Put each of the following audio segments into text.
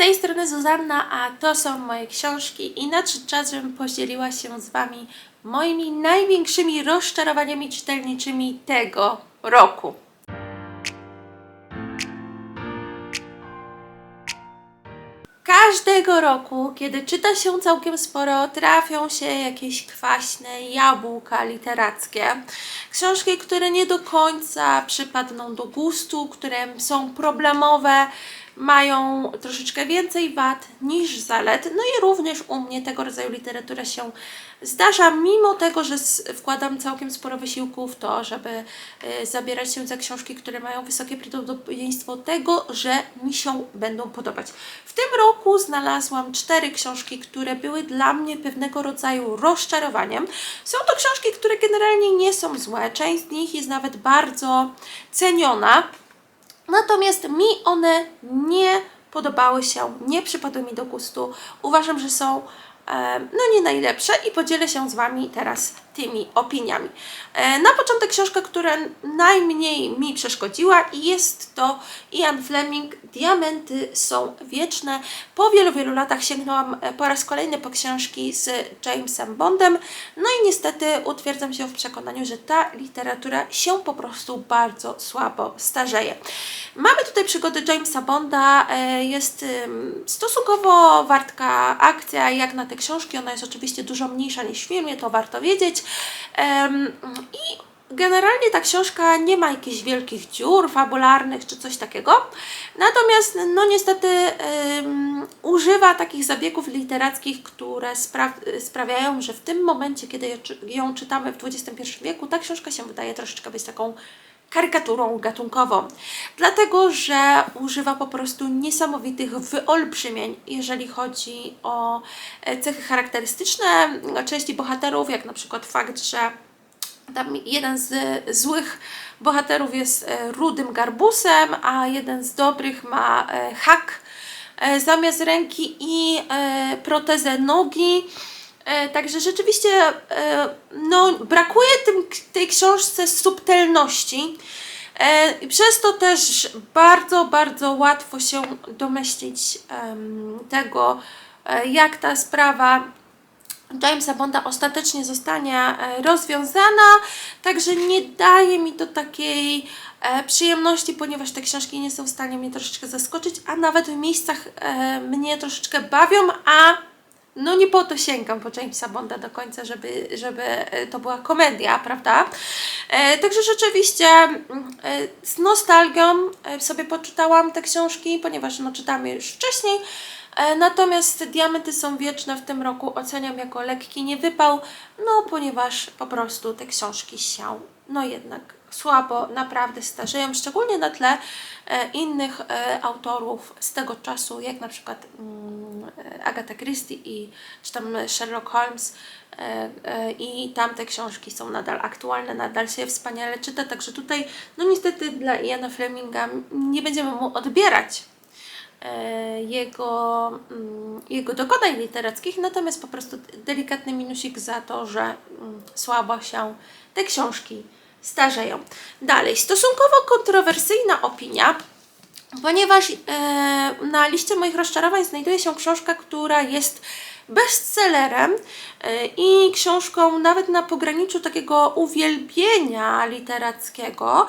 tej strony Zuzanna, a to są moje książki i nadszedł czas, żebym podzieliła się z Wami moimi największymi rozczarowaniami czytelniczymi tego roku. Każdego roku, kiedy czyta się całkiem sporo, trafią się jakieś kwaśne jabłka literackie. Książki, które nie do końca przypadną do gustu, które są problemowe, mają troszeczkę więcej wad niż zalet. No i również u mnie tego rodzaju literatura się zdarza, mimo tego, że wkładam całkiem sporo wysiłku w to, żeby y, zabierać się za książki, które mają wysokie prawdopodobieństwo tego, że mi się będą podobać. W tym roku znalazłam cztery książki, które były dla mnie pewnego rodzaju rozczarowaniem. Są to książki, które generalnie nie są złe, część z nich jest nawet bardzo ceniona. Natomiast mi one nie podobały się, nie przypadły mi do gustu. Uważam, że są no nie najlepsze i podzielę się z Wami teraz tymi opiniami. E, na początek książka, która najmniej mi przeszkodziła jest to Ian Fleming Diamenty są wieczne. Po wielu, wielu latach sięgnęłam e, po raz kolejny po książki z Jamesem Bondem. No i niestety utwierdzam się w przekonaniu, że ta literatura się po prostu bardzo słabo starzeje. Mamy tutaj przygody Jamesa Bonda. e, Jest stosunkowo wartka akcja jak na te książki. Ona jest oczywiście dużo mniejsza niż w filmie, to warto wiedzieć. I generalnie ta książka nie ma jakichś wielkich dziur fabularnych czy coś takiego. Natomiast, no niestety, używa takich zabiegów literackich, które spra- sprawiają, że w tym momencie, kiedy ją czytamy w XXI wieku, ta książka się wydaje troszeczkę być taką karykaturą gatunkową. Dlatego, że używa po prostu niesamowitych wyolbrzymień, jeżeli chodzi o e, cechy charakterystyczne części bohaterów, jak na przykład fakt, że tam jeden z złych bohaterów jest e, rudym garbusem, a jeden z dobrych ma e, hak zamiast ręki i protezę nogi. E, Także rzeczywiście e, no, brakuje tym, tej książce subtelności. E, I przez to też bardzo, bardzo łatwo się domyślić tego, e, jak ta sprawa Jamesa Bonda ostatecznie zostanie e, rozwiązana, także nie daje mi to takiej e, przyjemności, ponieważ te książki nie są w stanie mnie troszeczkę zaskoczyć, a nawet w miejscach e, mnie troszeczkę bawią, a no nie po to sięgam po Jamesa Bonda do końca, żeby, żeby e, to była komedia, prawda? E, także rzeczywiście mm, e, z nostalgią e, sobie poczytałam te książki, ponieważ no, czytałam je już wcześniej. E, Natomiast Diamenty są wieczne w tym roku oceniam jako lekki niewypał, no ponieważ po prostu te książki się no jednak słabo naprawdę starzeją, szczególnie na tle e, innych e, autorów z tego czasu, jak na przykład mm, Agatha Christie i czy tam Sherlock Holmes e, i tamte książki są nadal aktualne, nadal się wspaniale czyta, także tutaj no niestety dla Iana Fleminga nie będziemy mu odbierać jego, mm, jego dokonań literackich, natomiast po prostu delikatny minusik za to, że mm, słabo się te książki starzeją. Dalej, stosunkowo kontrowersyjna opinia, ponieważ e, na liście moich rozczarowań znajduje się książka, która jest bestsellerem e, i książką nawet na pograniczu takiego uwielbienia literackiego,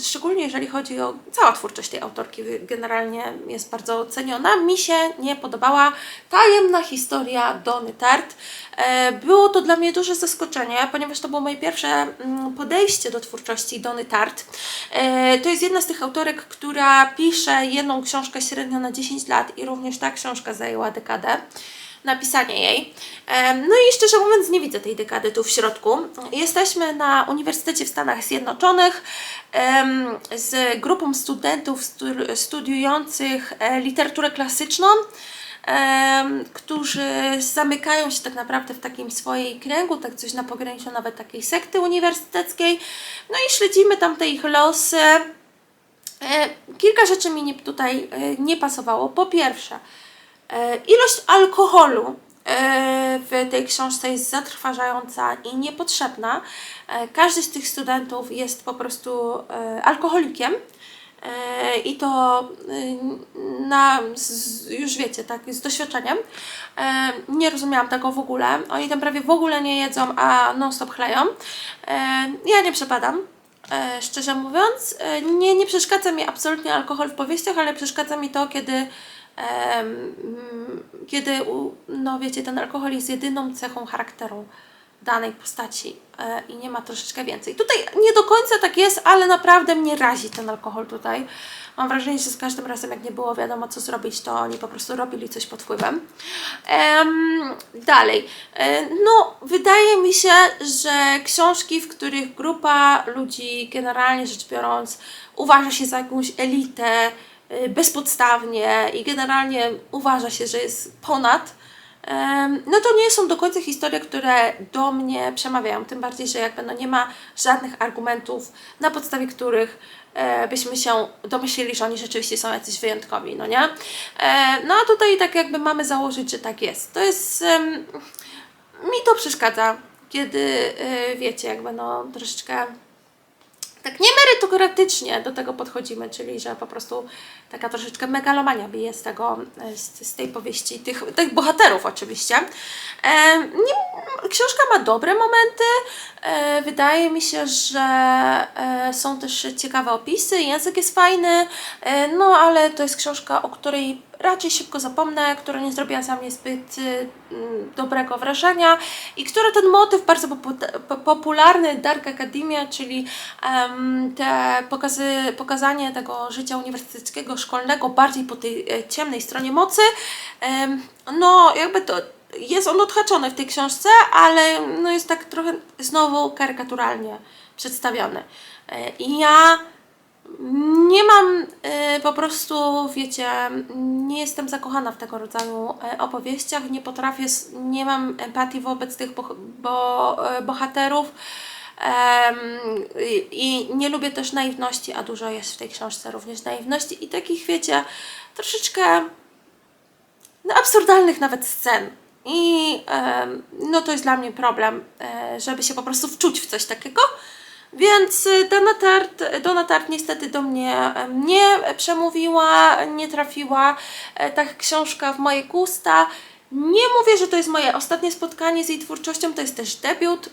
szczególnie jeżeli chodzi o cała twórczość tej autorki, generalnie jest bardzo ceniona. Mi się nie podobała tajemna historia Dony Tart. E, Było to dla mnie duże zaskoczenie, ponieważ to było moje pierwsze mm, podejście do twórczości Dony Tart. E, To jest jedna z tych autorek, która pisze jedną książkę średnio na 10 lat i również ta książka zajęła dekadę napisanie jej. No i szczerze mówiąc nie widzę tej dekady tu w środku. Jesteśmy na Uniwersytecie w Stanach Zjednoczonych z grupą studentów stu- studiujących e, literaturę klasyczną którzy zamykają się tak naprawdę w takim swojej kręgu, tak coś na pograniczu nawet takiej sekty uniwersyteckiej. No i śledzimy tam te ich losy. E, Kilka rzeczy mi tutaj e, nie pasowało. Po pierwsze, ilość alkoholu e, w tej książce jest zatrważająca i niepotrzebna. E, Każdy z tych studentów jest po prostu e, alkoholikiem. E, I to na, już wiecie, tak, z doświadczeniem. E, nie rozumiałam tego w ogóle. Oni tam prawie w ogóle nie jedzą, a non-stop chleją. E, ja nie przepadam. E, szczerze mówiąc, e, nie, nie przeszkadza mi absolutnie alkohol w powieściach, ale przeszkadza mi to, kiedy, kiedy u, no wiecie, ten alkohol jest jedyną cechą charakteru danej postaci e, i nie ma troszeczkę więcej. Tutaj nie do końca tak jest, ale naprawdę mnie razi ten alkohol tutaj. Mam wrażenie, że z każdym razem, jak nie było wiadomo, co zrobić, to oni po prostu robili coś pod wpływem. Em, dalej. E, no, wydaje mi się, że książki, w których grupa ludzi, generalnie rzecz biorąc, uważa się za jakąś elitę, bezpodstawnie i generalnie uważa się, że jest ponad, no to nie są do końca historie, które do mnie przemawiają. Tym bardziej, że jakby no nie ma żadnych argumentów, na podstawie których e, byśmy się domyślili, że oni rzeczywiście są jacyś wyjątkowi, no nie? E, no a tutaj tak jakby mamy założyć, że tak jest. To jest... mi to przeszkadza, kiedy e, wiecie, jakby no troszeczkę tak niemerytokratycznie do tego podchodzimy, czyli że po prostu taka troszeczkę megalomania bije z tego, e, z, z tej powieści, tych, tych bohaterów oczywiście. E, nie, książka ma dobre momenty, e, wydaje mi się, że e, są też ciekawe opisy, język jest fajny, e, no ale to jest książka, o której raczej szybko zapomnę, która nie zrobiła na mnie zbyt y, mm, dobrego wrażenia i która ten motyw bardzo popu- po- popularny Dark Academia, czyli em, te pokazy, pokazanie tego życia uniwersyteckiego, szkolnego bardziej po tej e, ciemnej stronie mocy, no jakby to jest on odhaczony w tej książce, ale no jest tak trochę znowu karykaturalnie przedstawiony. E, I ja nie mam e, po prostu, wiecie, nie jestem zakochana w tego rodzaju e, opowieściach, nie potrafię, nie mam empatii wobec tych boh- bo, e, bohaterów em, i, nie lubię też naiwności, a dużo jest w tej książce również naiwności i takich, wiecie, troszeczkę no, absurdalnych nawet scen. I em, no to jest dla mnie problem, e, żeby się po prostu wczuć w coś takiego. Więc y, Dana Tart, Donna Tart niestety do mnie nie przemówiła, nie trafiła e, ta książka w moje gusta. Nie mówię, że to jest moje ostatnie spotkanie z jej twórczością, to jest też debiut.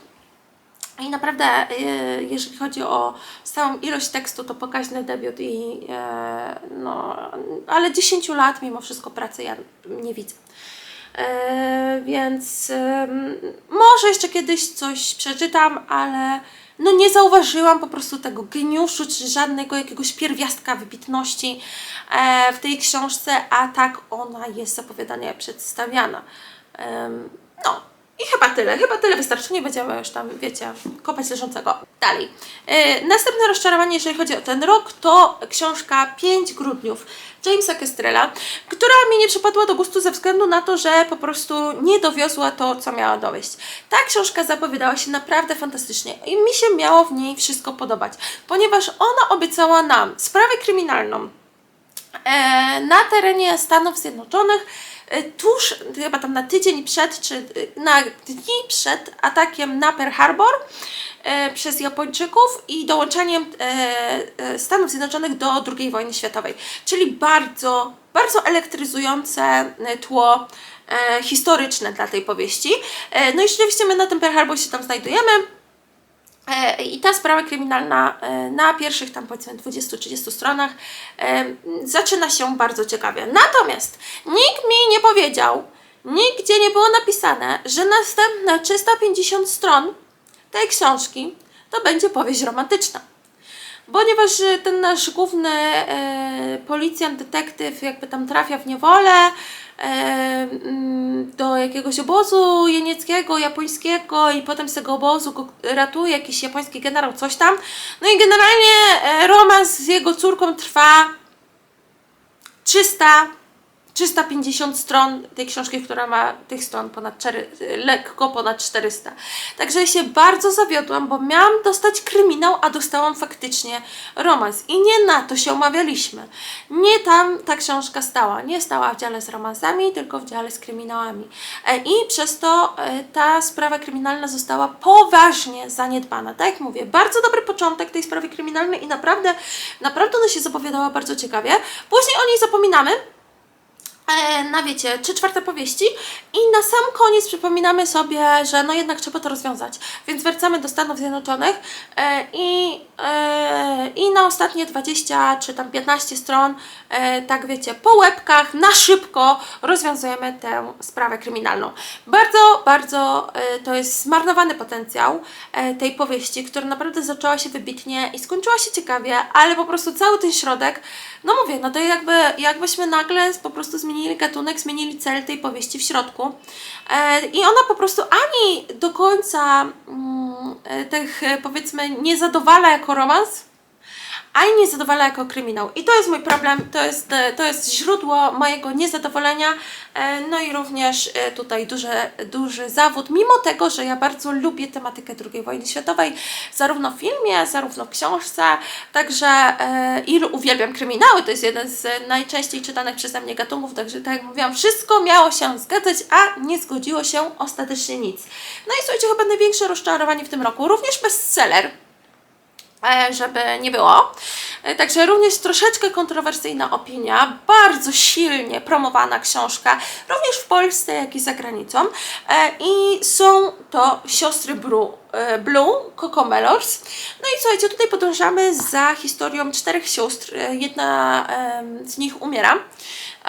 I naprawdę, y, jeżeli chodzi o stałą ilość tekstu, to pokaźny debiut i e, no, ale 10 lat mimo wszystko pracy ja nie widzę. E, więc może jeszcze kiedyś coś przeczytam, ale no nie zauważyłam po prostu tego geniuszu, czy żadnego jakiegoś pierwiastka wybitności e, w tej książce, a tak ona jest zapowiadanie przedstawiana. No, i chyba tyle, chyba tyle wystarczy, nie będziemy już tam, wiecie, kopać leżącego. Dalej. E, następne rozczarowanie, jeżeli chodzi o ten rok, to książka 5 grudniów Jamesa Kestrela, która mi nie przypadła do gustu ze względu na to, że po prostu nie dowiozła to, co miała dowieść. Ta książka zapowiadała się naprawdę fantastycznie i mi się miało w niej wszystko podobać, ponieważ ona obiecała nam sprawę kryminalną, e, na terenie Stanów Zjednoczonych tuż, chyba tam na tydzień przed, czy e, na dni przed atakiem na Pearl Harbor e, przez Japończyków i dołączeniem e, e, Stanów Zjednoczonych do II wojny światowej. Czyli bardzo, bardzo elektryzujące e, tło e, historyczne dla tej powieści. E, no i rzeczywiście my na tym Pearl Harbor się tam znajdujemy. E, I ta sprawa kryminalna e, na pierwszych tam powiedzmy 20-30 stronach e, zaczyna się bardzo ciekawie. Natomiast nikt mi nie powiedział, nigdzie nie było napisane, że następne 350 stron tej książki to będzie powieść romantyczna. Ponieważ e, ten nasz główny e, policjant, detektyw jakby tam trafia w niewolę e, mm, do jakiegoś obozu jenieckiego, japońskiego i potem z tego obozu go ratuje jakiś japoński generał, coś tam. No i generalnie e, romans z jego córką trwa 300 350 stron tej książki, która ma tych stron ponad 4, lekko ponad 400. Także się bardzo zawiodłam, bo miałam dostać kryminał, a dostałam faktycznie romans. I nie na to się umawialiśmy. Nie tam ta książka stała. Nie stała w dziale z romansami, tylko w dziale z kryminałami. E, I przez to e, ta sprawa kryminalna została poważnie zaniedbana. Tak jak mówię, bardzo dobry początek tej sprawy kryminalnej i naprawdę, naprawdę ona się zapowiadała bardzo ciekawie. Później o niej zapominamy, na wiecie, trzy czwarte powieści i na sam koniec przypominamy sobie, że no jednak trzeba to rozwiązać. Więc wracamy do Stanów Zjednoczonych e, i, e, i na ostatnie 20 czy tam 15 stron, e, tak wiecie, po łebkach, na szybko rozwiązujemy tę sprawę kryminalną. Bardzo, bardzo e, to jest zmarnowany potencjał e, tej powieści, która naprawdę zaczęła się wybitnie i skończyła się ciekawie, ale po prostu cały ten środek, no mówię, no to jakby, jakbyśmy nagle po prostu zmienili gatunek, zmienili cel tej powieści w środku. E, I ona po prostu ani do końca mm, e, tych e, powiedzmy nie zadowala jako romans, ani nie zadowala jako kryminał. I to jest mój problem, to jest, e, to jest źródło mojego niezadowolenia, e, no i również e, tutaj duży, duży zawód, mimo tego, że ja bardzo lubię tematykę II wojny światowej, zarówno w filmie, zarówno w książce, także i uwielbiam kryminały, to jest jeden z najczęściej czytanych przeze mnie gatunków, także tak jak mówiłam, wszystko miało się zgadzać, a nie zgodziło się ostatecznie nic. No i słuchajcie, chyba największe rozczarowanie w tym roku, również bestseller, żeby nie było. E, Także również troszeczkę kontrowersyjna opinia, bardzo silnie promowana książka, również w Polsce, jak i za granicą. E, I są to siostry Blue, e, Blue Cocomelons. No i słuchajcie, tutaj podążamy za historią czterech sióstr. E, Jedna z nich umiera.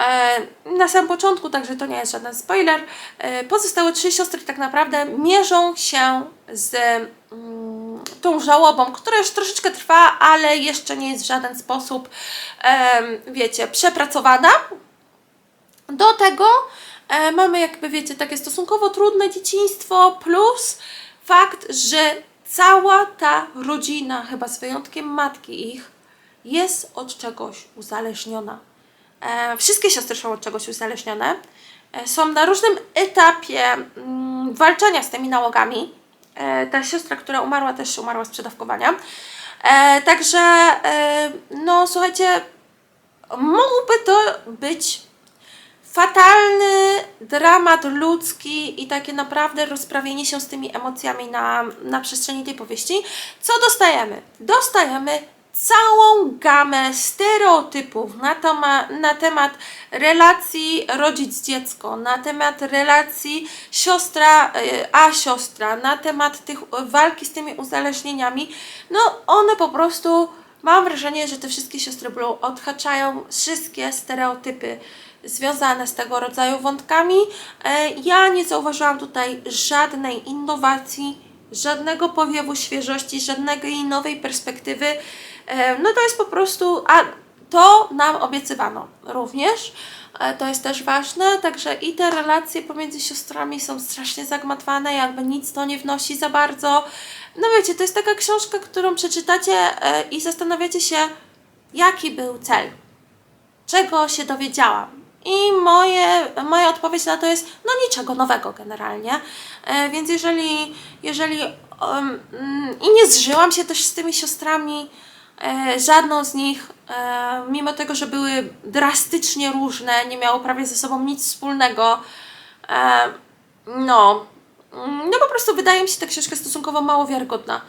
E, Na samym początku, także to nie jest żaden spoiler. E, Pozostałe trzy siostry tak naprawdę mierzą się z mm, tą żałobą, która już troszeczkę trwa, ale jeszcze nie jest w żaden sposób, em, wiecie, przepracowana. Do tego e, mamy jakby, wiecie, takie stosunkowo trudne dzieciństwo, plus fakt, że cała ta rodzina, chyba z wyjątkiem matki ich, jest od czegoś uzależniona. E, wszystkie siostry są od czegoś uzależnione. E, są na różnym etapie mm, walczenia z tymi nałogami. E, ta siostra, która umarła, też umarła z przedawkowania. Także, no słuchajcie, mógłby to być fatalny dramat ludzki i takie naprawdę rozprawienie się z tymi emocjami na, na przestrzeni tej powieści. Co dostajemy? Dostajemy całą gamę stereotypów na, toma, na temat relacji rodzic-dziecko, na temat relacji siostra y, a siostra, na temat tych y, walki z tymi uzależnieniami. No one po prostu, mam wrażenie, że te wszystkie siostry Blue odhaczają wszystkie stereotypy związane z tego rodzaju wątkami. E, Ja nie zauważyłam tutaj żadnej innowacji, żadnego powiewu świeżości, żadnej nowej perspektywy. E, No to jest po prostu, a to nam obiecywano również. E, To jest też ważne, także i te relacje pomiędzy siostrami są strasznie zagmatwane, jakby nic to nie wnosi za bardzo. No wiecie, to jest taka książka, którą przeczytacie e, i zastanawiacie się, jaki był cel czego się dowiedziałam. I moje, moja odpowiedź na to jest, no niczego nowego generalnie. Więc jeżeli, jeżeli mm, i nie zżyłam się też z tymi siostrami, żadną z nich, e, mimo tego, że były drastycznie różne, nie miało prawie ze sobą nic wspólnego, e, no, no po prostu wydaje mi się ta książka stosunkowo mało wiarygodna.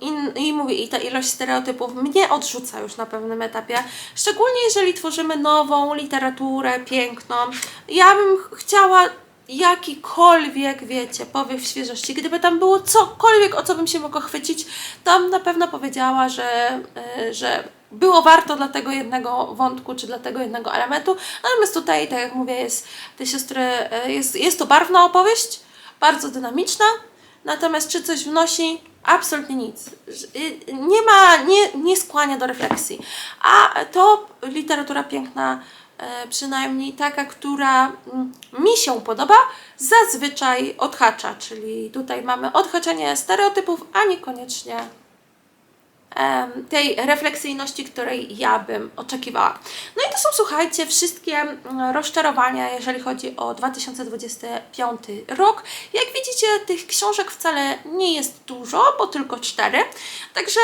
I, I mówię, i ta ilość stereotypów mnie odrzuca już na pewnym etapie. Szczególnie jeżeli tworzymy nową literaturę piękną. Ja bym ch- chciała jakikolwiek, wiecie, powiew świeżości. Gdyby tam było cokolwiek, o co bym się mogła chwycić, to bym na pewno powiedziała, że, y, że było warto dla tego jednego wątku, czy dla tego jednego elementu. Natomiast tutaj, tak jak mówię, jest te siostry, y, jest, jest to barwna opowieść, bardzo dynamiczna, Natomiast czy coś wnosi? Absolutnie nic. Y, Nie ma, nie, nie skłania do refleksji. A to literatura piękna, e, przynajmniej taka, która mm, mi się podoba, zazwyczaj odhacza. Czyli tutaj mamy odhaczenie stereotypów, a niekoniecznie tej refleksyjności, której ja bym oczekiwała. No i to są, słuchajcie, wszystkie mm, rozczarowania, jeżeli chodzi o 2025 rok. Jak widzicie, tych książek wcale nie jest dużo, bo tylko cztery. Także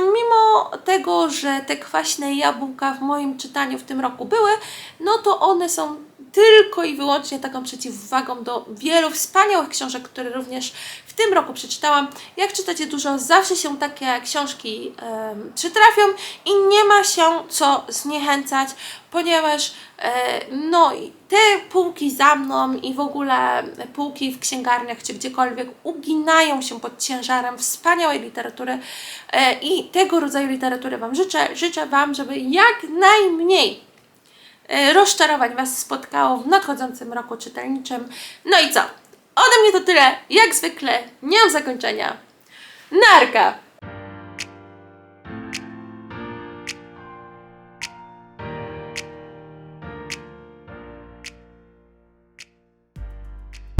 mimo tego, że te kwaśne jabłka w moim czytaniu w tym roku były, no to one są tylko i wyłącznie taką przeciwwagą do wielu wspaniałych książek, które również w tym roku przeczytałam. Jak czytacie dużo, zawsze się takie książki em, przytrafią i nie ma się co zniechęcać, ponieważ e, no, i te półki za mną i w ogóle półki w księgarniach czy gdziekolwiek uginają się pod ciężarem wspaniałej literatury e, i tego rodzaju literatury Wam życzę. Życzę Wam, żeby jak najmniej rozczarowań Was spotkało w nadchodzącym roku czytelniczym. No i co? Ode mnie to tyle. Jak zwykle, nie mam zakończenia. Narka!